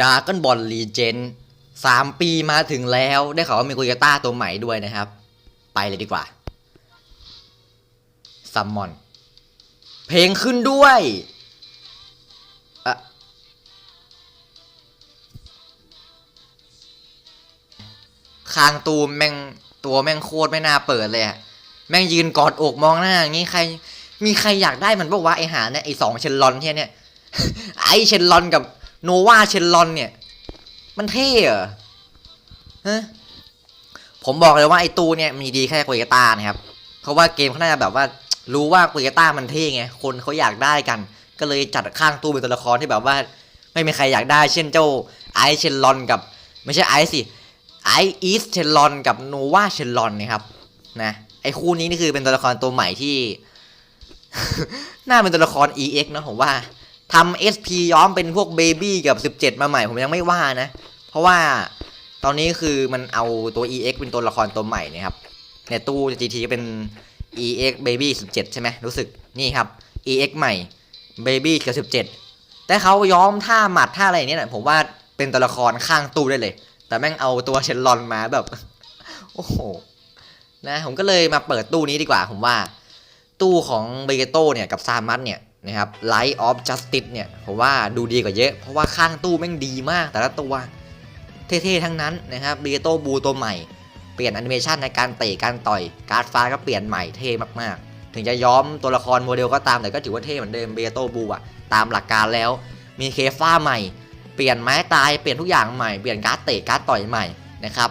ดากอนบอลลีเจนสามปีมาถึงแล้ว ได้ข่าวว่ามีกุยาต้าตัวใหม่ด้วยนะครับ ไปเลยดีกว่าซัมมอน เพลงขึ้นด้วยอะคางตูมแม่งตัวแม่งโคตรไม่น่าเปิดเลยอะแม่งยืนกอดอกมองหน้าอย่างงี้ใคร มีใครอยากได้มันบอกว่าไอหาเนี่ยไอสองเชนลอนที่เนี่ยไอเชนลอนกับ โนวาเชนลอนเนี่ย มันเท่เหรอฮะผมบอกเลยว่าไอตูเนี่ยมีดีแค่กุยาต้านะครับ เพราะว่าเกมเขาน่าจะแบบว่า รู้ว่ากุยาต้ามันเท่ไง คนเขาอยากได้กัน ก็เลยจัดข้างตู้เป็นตัวละครที่แบบว่า ไม่มีใครอยากได้ เช่นเจ้าไอเชนลอนกับ ไม่ใช่ไอสิไออีสเชนลอนกับโนวาเชนลอนนะครับ นะไอคู่นี้นี่คือเป็นตัวละครตัวใหม่ที่ น่าเป็นตัวละคร EX นะผมว่า ทำ SP ย้อมเป็นพวกเบบี้กับ 17 มาใหม่ผมยังไม่ว่านะ เพราะว่าตอนนี้คือมันเอาตัว EX เป็นตัวละครตัวใหม่นะครับในตู้ GT ก็เป็น EX Baby 17 ใช่ไหมรู้สึกนี่ครับ EX ใหม่ Baby กับ17 แต่เขาย้อมท่าหมัดท่าอะไรเนี่ยนะผมว่าเป็นตัวละครข้างตู้ได้เลย แต่แม่งเอาตัวเชนลอนมาแบบ โอ้โหนะผมก็เลยมาเปิดตู้นี้ดีกว่า ผมว่า ตู้ของเบเกโตเนี่ยกับซามัสเนี่ย นะครับ Light of Justice เนี่ยผมว่าดูดีกว่าเยอะ เพราะว่าข้างตู้แม่งดีมาก แต่ละตัวเท่ๆทั้งนั้นนะครับเบเกโตบูตัวใหม่ เปลี่ยนแอนิเมชันในการเตะการต่อย การฟ้าก็เปลี่ยนใหม่เท่มากๆ ถึงจะย้อมตัวละครโมเดลก็ตามแต่ก็ถือว่าเท่เหมือนเดิมเบเกโตบูอะตามหลักการแล้ว มีเคฟ้าใหม่ เปลี่ยนไม้ตายเปลี่ยนทุกอย่างใหม่เปลี่ยนการ์ดเตะการ์ดต่อยใหม่นะครับ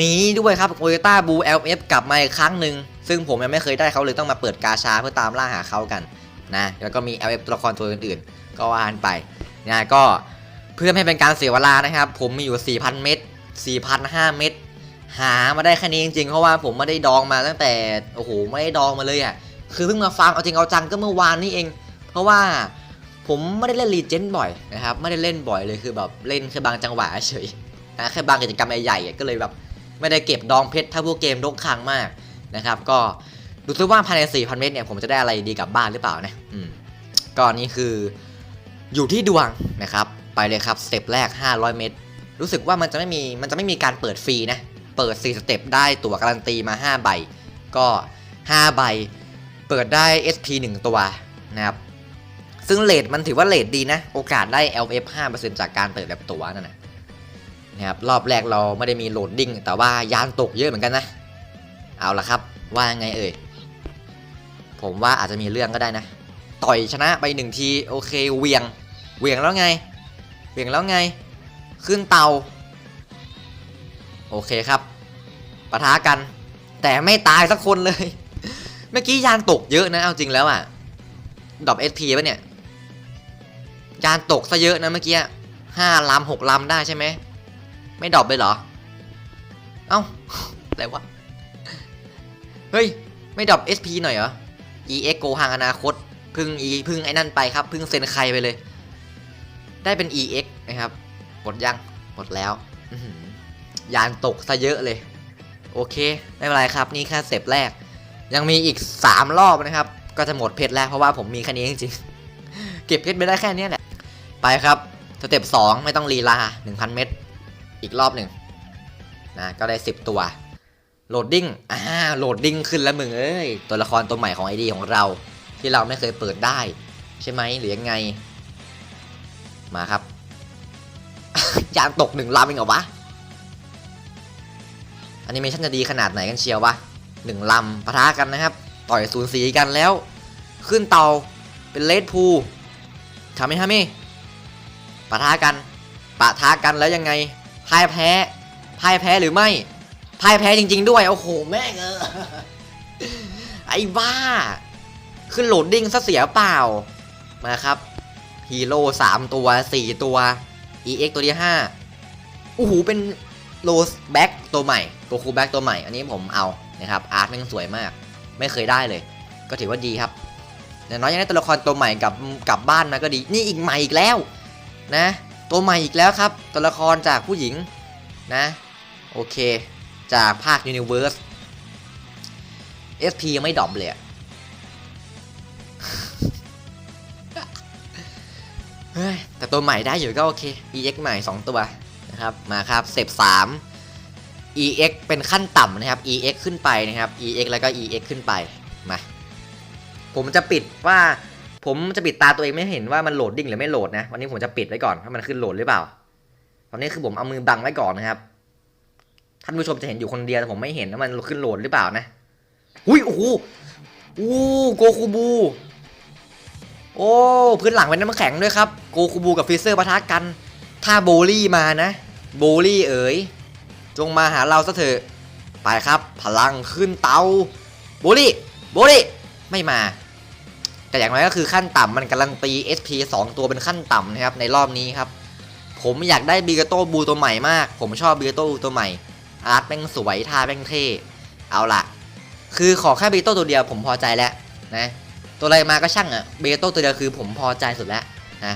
มีด้วยครับโอเ t ต้าบู LF กลับมาอีกครั้งหนึ่ง ซึ่งผมยังไม่เคยได้เขาเลยต้องมาเปิดกาชาเพื่อตามล่าหาเขากันนะแล้วก็มี LF ตัวละครตัวอื่นๆ ก็ว่านไปนะก็เพื่อไม่ให้เป็นการเสียเวลานะครับ ผมมีอยู่ 4,000 เม็ด4,005 เม็ดหามาได้แค่นี้จริงๆ เพราะว่าผมไม่ได้ดองมาตั้งแต่โอ้โหไม่ได้ดองมาเลยอะ่ะคือเพิ่งมาฟังเอาจริงเอาจังก็เมื่อวานนี้เอง เพราะว่าผมไม่ได้เล่นรีเจนบ่อยนะครับไม่ได้เล่นบ่อยเลยคือแบบเล่นแค่บางจังหวะเฉยนะแค่บางกิจกรรมใหญ่ๆก็เลยแบบ ไม่ได้เก็บดองเพชรถ้าพวกเกมรกคางมากนะครับ ก็ดูซิว่าภายใน 4,000 เมตรเนี่ยผมจะได้อะไรดีกลับบ้านหรือเปล่านะอืมก็นี่คืออยู่ที่ดวงนะครับ ไปเลยครับสเต็ปแรก 500 เมตร รู้สึกว่ามันจะไม่มีมันจะไม่มีการเปิดฟรีนะเปิด 4 สเต็ปได้ตั๋วการันตีมา 5 ใบ ก็ 5 ใบ เปิดได้ SP 1 ตัวนะครับซึ่งเลทมันถือว่าเลทดีนะ โอกาสได้ LF 5%จากการเปิดแบบตั๋วนั่นนะ นะครับรอบแรกเราไม่ได้มีโหลดดิ้งแต่ว่ายานตกเยอะเหมือนกันนะ เอาละครับว่าไงเอ่ยผมว่าอาจจะมีเรื่องก็ได้นะ ต่อยชนะไปหนึ่งทีโอเคเวียงเวียงแล้วไงเวียงแล้วไง ขึ้นเตา โอเคครับปะทะกัน แต่ไม่ตายสักคนเลย เมื่อกี้ยานตกเยอะนะเอาจริงแล้วอะดรอปเอสพีป่ะเนี่ยยานตกซะเยอะนะเมื่อกี้ห้าลำหกลำได้ใช่ไหม ไม่ดรอปเลยเหรอ เอ้า อะไรวะ เฮ้ย ไม่ดรอป SP หน่อยเหรอ EX โกหางอนาคต พึ่ง E พึ่งไอ้นั่นไปครับ พึ่งเซ็นใครไปเลย ได้เป็น EX นะครับ หมดยัง หมดแล้วหยานตกซะเยอะเลย โอเค ไม่เป็นไรครับ นี่แค่สเต็ปแรก ยังมีอีก 3 รอบนะครับ ก็จะหมดเพชรแล้วเพราะว่าผมมีแค่นี้จริงๆ เก็บเพชรไปได้แค่เนี้ยแหละ ไปครับ สเต็ป2ไม่ต้องลีลา 1,000 เม็ด อีกรอบหนึ่งนะก็ได้ 10 ตัวโหลดดิ้งอ่าโหลดดิ้งขึ้นแล้วมึงเอ้ยตัวละครตัวใหม่ของไอดีของเรา ที่เราไม่เคยเปิดได้ ใช่ไหมหรือยังไง มาครับ ยางตกหนึ่งลำเองเหรอวะแอนิเมชันจะดีขนาดไหนกันเชียววะหนึ่งลำปะทะกันนะครับ ต่อยสูนสีกันแล้ว ขึ้นเตาเป็นเลดพูทำไหมทำไหมปะทะกันปะทะกันแล้วยังไง พ่ายแพ้พ่ายแพ้หรือไม่พ่ายแพ้จริง ๆ ด้วย โอ้โห แม่งเออ ไอ้บ้า ขึ้นโหลดดิ้งซะเสียเปล่า มาครับ ฮีโร่สามตัวสี่ตัว EX ตัวที่ห้าโอ้โห เป็นโรสแบ็กตัวใหม่โกคูแบ็กตัวใหม่ อันนี้ผมเอา นะครับ อาร์ตแม่งสวยมาก ไม่เคยได้เลย ก็ถือว่าดีครับอย่างน้อยยังได้ตัวละครตัวใหม่กลับกลับบ้านมาก็ดี นี่อีกใหม่อีกแล้ว นะ ตัวใหม่อีกแล้วครับ ตัวละครจากผู้หญิงนะ โอเค จากภาค Universe SP ยังไม่ดรอปเลยอะเเฮ้ยแต่ตัวใหม่ได้อยู่ก็โอเค EX ใหม่ 2 ตัวนะครับ มาครับเซฟ3 EX เป็นขั้นต่ำนะครับ EX ขึ้นไปนะครับ EX แล้วก็ EX ขึ้นไป มา ผมจะปิดว่า ผมจะปิดตาตัวเองไม่เห็นว่ามันโหลดดิ้งหรือไม่โหลดนะ วันนี้ผมจะปิดไว้ก่อนว่ามันขึ้นโหลดหรือเปล่า ตอนนี้คือผมเอามือบังไว้ก่อนนะครับ ท่านผู้ชมจะเห็นอยู่คนเดียวแต่ผมไม่เห็นว่ามันขึ้นโหลดหรือเปล่านะอุ้ยโอ้โหอู้โกคูบู โอ้พื้นหลังเป็นน้ำแข็งด้วยครับ โกคูบูกับฟิเซอร์ปะทะกัน ถ้าโบลี่มานะ โบลี่เอ๋ย จงมาหาเราซะเถอะ ไปครับ พลังขึ้นเตา โบลี่ โบลี่ ไม่มา แต่อย่างไรก็คือขั้นต่ำมันการันตี SP 2 ตัวเป็นขั้นต่ำนะครับในรอบนี้ครับ ผมอยากได้บิกาโต้บูตัวใหม่มาก ผมชอบบิกาโต้บูตัวใหม่ อาร์ตแม่งสวยท่าแม่งเท่เอาล่ะ คือขอแค่บิกาโต้ตัวเดียวผมพอใจแล้วนะตัวอะไรมาก็ช่างอะเบโต้ตัวเดียวคือผมพอใจสุดแล้วนะ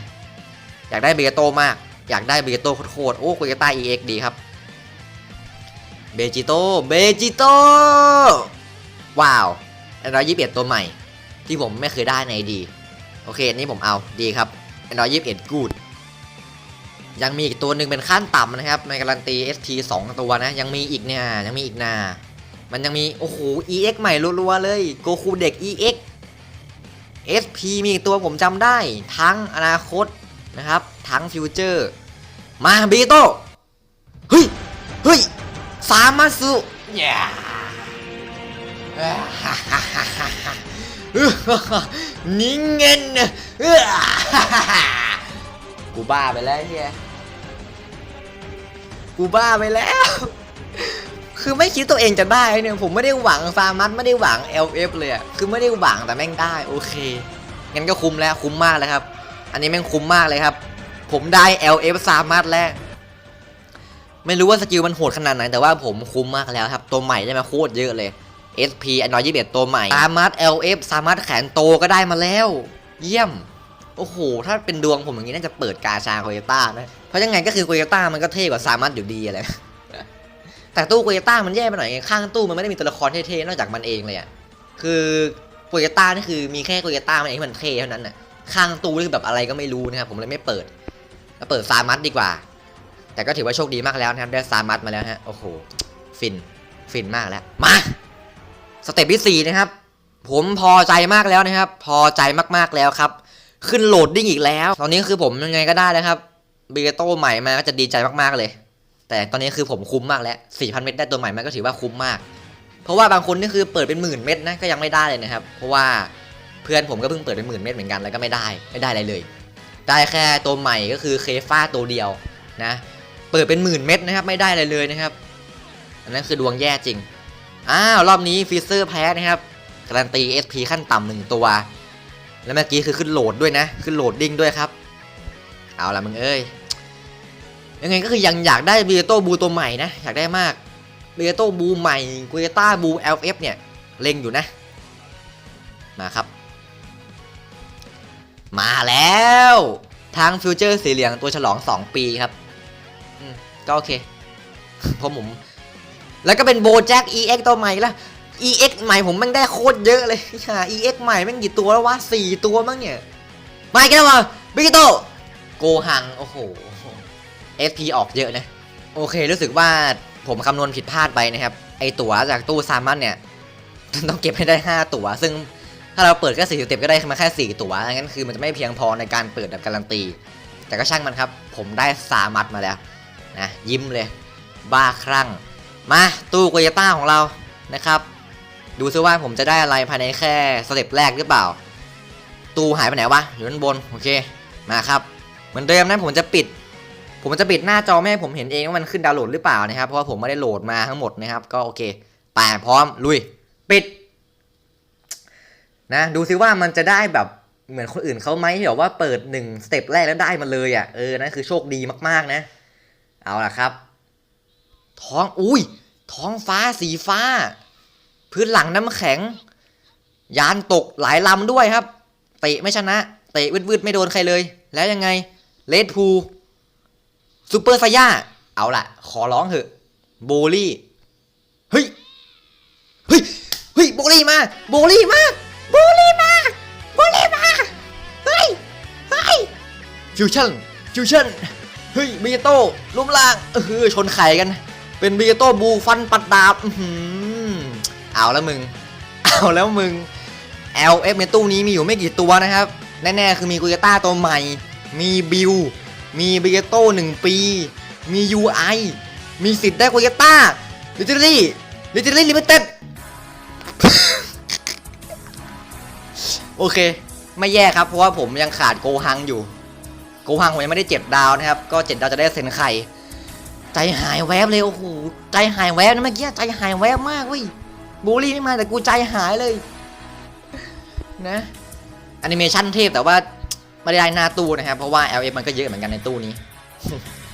อยากได้เบโต้มาก อยากได้เบโต้โคตรโอ้คุยกต้า EX ดีครับเบจิโต้เบจิโต้ว้าวแอนดรอยยี่สิบเอ็ดตัวใหม่ ที่ผมไม่เคยได้ในดี โอเคอันนี้ผมเอาดีครับแอนดรอยยี่สิบเอ็ดกูดยังมีอีกตัวหนึ่งเป็นขั้นต่ำนะครับในการันตี ST 2 ตัวนะ ยังมีอีกเนี่ยยังมีอีกนา มันยังมี โอ้โห EX ใหม่รัวๆเลยโกคูเด็ก EX SP มีอีกตัวผมจำได้ ทั้งอนาคตนะครับ ทั้งฟิวเจอร์ มาบีโตเฮ้ย เฮ้ย สามาสุย่า นิงเงินกูบ้าไปแล้วเฮียกูบ้าไปแล้ว คือไม่คิดตัวเองจะได้เนี่ย ผมไม่ได้หวังฟาร์มัสไม่ได้หวัง LF เลยอะคือไม่ได้หวังแต่แม่งได้โอเคงั้นก็คุ้มแล้วคุ้มมากเลยครับ อันนี้แม่งคุ้มมากเลยครับ ผมได้ LF ฟาร์มัสแล้วไม่รู้ว่าสกิลมันโหดขนาดไหนแต่ว่าผมคุ้มมากแล้วครับ ตัวใหม่ได้มาโคตรเยอะเลย SP อันน้อยยี่สิบตัวใหม่ สามารถ LF สามารถแขนโตก็ได้มาแล้ว เยี่ยม โอ้โห ถ้าเป็นดวงผมอย่างนี้น่าจะเปิดกาชาโคโยต้านะ เพราะยังไงก็คือโคโยต้ามันก็เท่กว่าสามารถอยู่ดีอะไร แต่ตู้โคโยต้ามันแย่ไปหน่อยไงข้างตู้มันไม่ได้มีตัวละครเท่ๆ นอกจากมันเองเลยอะคือโคโยต้านี่คือมีแค่โคโยต้ามันเองที่มันเท่เท่านั้นน่ะ ข้างตู้นี่คือแบบอะไรก็ไม่รู้นะครับผมเลยไม่เปิดก็เปิดซามัสดีกว่า แต่ก็ถือว่าโชคดีมากแล้วนะครับได้ซามัสมาแล้วฮะ โอ้โห ฟิน ฟินมากแล้ว มา สเต็ปที่ 4 นะครับ ผมพอใจมากแล้วนะครับ พอใจมากๆแล้วครับ ขึ้นโหลดดิ้งอีกแล้ว ตอนนี้คือผมยังไงก็ได้แล้วครับเบโต้ใหม่มาก็จะดีใจมากๆเลย แต่ตอนนี้คือผมคุ้มมากแล้ว 4,000 เม็ดได้ตัวใหม่มาก็ถือว่าคุ้มมาก เพราะว่าบางคนนี่คือเปิดเป็นหมื่นเม็ดนะก็ยังไม่ได้เลยนะครับ เพราะว่าเพื่อนผมก็เพิ่งเปิดเป็นหมื่นเม็ดเหมือนกันแล้วก็ไม่ได้ไม่ได้อะไรเลย ได้แค่ตัวใหม่ก็คือเคฟ้าตัวเดียวนะ เปิดเป็นหมื่นเม็ดนะครับไม่ได้อะไรเลยนะครับ อันนั้นคือดวงแย่จริง อ้าว รอบนี้ฟิเซอร์แพ้นะครับ การันตี SP ขั้นต่ำหนึ่งตัว แล้วเมื่อกี้คือขึ้นโหลดด้วยนะ ขึ้นโหลดดิ้งด้วยครับ เอาละมึงเอ้ย ยังไงก็คือยังอยากได้เบียโต้บูตัวใหม่นะ อยากได้มากเบียโต้บูใหม่กุยต้าบู LF เนี่ย เล็งอยู่นะ มาครับ มาแล้วทางฟิวเจอร์สีเหลืองตัวฉลอง 2 ปีครับ ก็โอเคเพราะผม แล้วก็เป็นโบแจ็ค EX ตัวใหม่ละ EX ใหม่ผมแม่งได้โคตรเยอะเลยฮ่า EX ใหม่แม่งกี่ตัวแล้ววะสี่ตัวมั้งเนี่ยมาอีกันแล้ววะบิกิโตโกหัง โอ้โห SP ออกเยอะนะ โอเครู้สึกว่าผมคำนวณผิดพลาดไปนะครับ ไอตั๋วจากตู้ซามันเนี่ยต้องเก็บให้ได้ 5 ตั๋ว ซึ่งถ้าเราเปิดแค่สี่สเต็ปก็ได้มาแค่ 4 ตั๋วงั้นคือมันจะไม่เพียงพอในการเปิดแบบการันตี แต่ก็ช่างมันครับ ผมได้ซามัดมาแล้วนะยิ้มเลย บ้าคลั่ง มาตู้โกยต้าของเรานะครับ ดูซิว่าผมจะได้อะไรภายในแค่สเต็ปแรกหรือเปล่า ตู้หายไปไหนวะอยู่ด้านบนโอเคมาครับ เหมือนเดิมนะผมจะปิด ผมจะปิดหน้าจอไม่ให้ผมเห็นเองว่ามันขึ้นดาวน์โหลดหรือเปล่านะครับเพราะว่าผมไม่ได้โหลดมาทั้งหมดนะครับ ก็โอเคไปพร้อมลุย ปิด นะดูซิว่ามันจะได้แบบเหมือนคนอื่นเขาไหมที่แบบว่าเปิดหนึ่งสเต็ปแรกแล้วได้มาเลยอะเออนั่นคือโชคดีมากๆนะ เอาล่ะครับ ท้องอุ้ย ท้องฟ้าสีฟ้า พื้นหลังน้ำแข็ง ยานตกหลายลำด้วยครับ เตะไม่ชนะ เตะวืดๆไม่โดนใครเลย แล้วยังไงเลดพูซูเปอร์ไซย่า เอาล่ะ ขอร้องเถอะโบลี่เฮ้ยเฮ้ยเฮ้ยโบลี่มาโบลี่มาโบลี่มาโบลี่มาเฮ้ยเฮ้ยฟิวชั่นฟิวชั่นเฮ้ยบิเกโต้ล้มล่างเออชนไข่กัน เป็นบิเกโต้บูฟันปัดดาบอื้อหือเอาแล้วมึง เอาแล้วมึง LF ในตู้นี้มีอยู่ไม่กี่ตัวนะครับ แน่ๆ คือมีกุยต้าตัวใหม่ มีบิว มีบิเกโต้หนึ่งปี มี UI มีสิทธิ์ได้กุยต้าลิจิลี่ลิจิลี่ลิมิเต็ดโอเค ไม่แย่ครับ เพราะว่าผมยังขาดโกฮังอยู่ โกฮังผมยังไม่ได้เจ็ดดาวนะครับ ก็เจ็ดดาวจะได้เซ็นไข่ ใจหายแวบเลยโอ้โหใจหายแวบนะเมื่อกี้ใจหายแวบมากเว้ยบูลลี่ไม่มาแต่กูใจหายเลย นะแอนิเมชันเทพแต่ว่าไม่ได้หน้าตู้นะครับเพราะว่า LF มันก็เยอะเหมือนกันในตู้นี้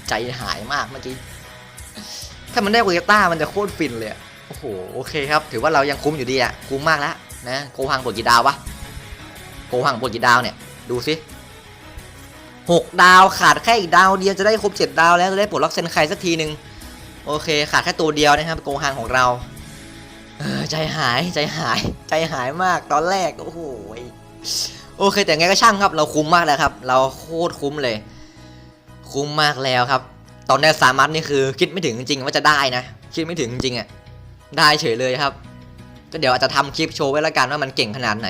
ใจหายมากเมื่อกี้ถ้ามันได้เวต้ามันจะโคตรฟินเลยโอ้โหโอเคครับ ถือว่าเรายังคุ้มอยู่ดีอะคุ้มมากแล้วนะโกฮังปวดกี่ดาววะโกฮังปวดกี่ดาวเนี่ยดูสิ หกดาวขาดแค่อีกดาวเดียวจะได้ครบเจ็ดดาวแล้วจะได้ปลดล็อกเซนไคสักทีหนึ่งโอเค ขาดแค่ตัวเดียวนะครับโกฮังของเราเออใจหายใจหายใจหายมากตอนแรกโอ้โหโอเค แต่ไงก็ช่างครับ เราคุ้มมากแล้วครับ เราโคตรคุ้มเลย คุ้มมากแล้วครับ ตอนนี้สามัตนี่คือ คิดไม่ถึงจริงว่าจะได้นะคิดไม่ถึงจริงอะได้เฉยเลยครับ ก็เดี๋ยวอาจจะทำคลิปโชว์ไว้ล้วกันว่ามันเก่งขนาดไหน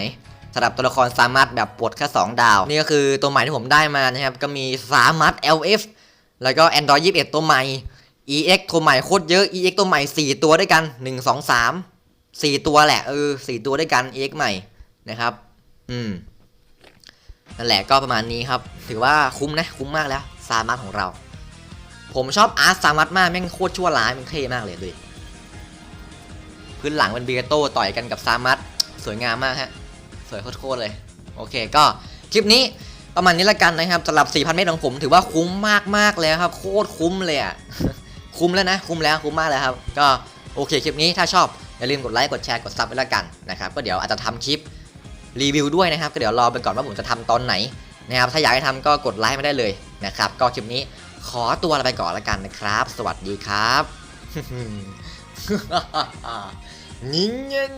สำหรับตัวละครสามัตแบบปลดแค่ 2 ดาว นี่ก็คือตัวใหม่ที่ผมได้มานะครับ ก็มีสามัต LF แล้วก็ Android 21 ตัวใหม่ EX ตัวใหม่โคตรเยอะ EX ตัวใหม่ 4 ตัวด้วยกัน 1 2 3 4 ตัวแหละเออ4ตัวด้วยกัน EX ใหม่นะครับ อืมนั่นแหละก็ประมาณนี้ครับ ถือว่าคุ้มนะ คุ้มมากแล้วสามัตของเรา ผมชอบอาร์ตสามัตมากแม่งโคตรชั่วร้ายมันเท่มากเลยดูดิพื้นหลังเป็นเบียโต้ต่อยกันกับซามัตสวยงามมากฮะ สวยโคตรเลย โอเคก็คลิปนี้ประมาณนี้ละกันนะครับสำหรับ 4,000 เมตรของผมถือว่าคุ้มมากๆแล้วครับ โคตรคุ้มเลยอะ คุ้มแล้วนะ คุ้มแล้ว คุ้มมากแล้วครับ ก็โอเคคลิปนี้ถ้าชอบอย่าลืมกดไลค์กดแชร์กดซับไว้ละกันนะครับก็เดี๋ยวอาจจะทำคลิปรีวิวด้วยนะครับ ก็เดี๋ยวรอไปก่อนว่าผมจะทำตอนไหนนะครับถ้าอยากให้ทำก็กดไลค์มาได้เลยนะครับ ก็คลิปนี้ขอตัวลาไปก่อนละกันนะครับ สวัสดีครับนิงเงิน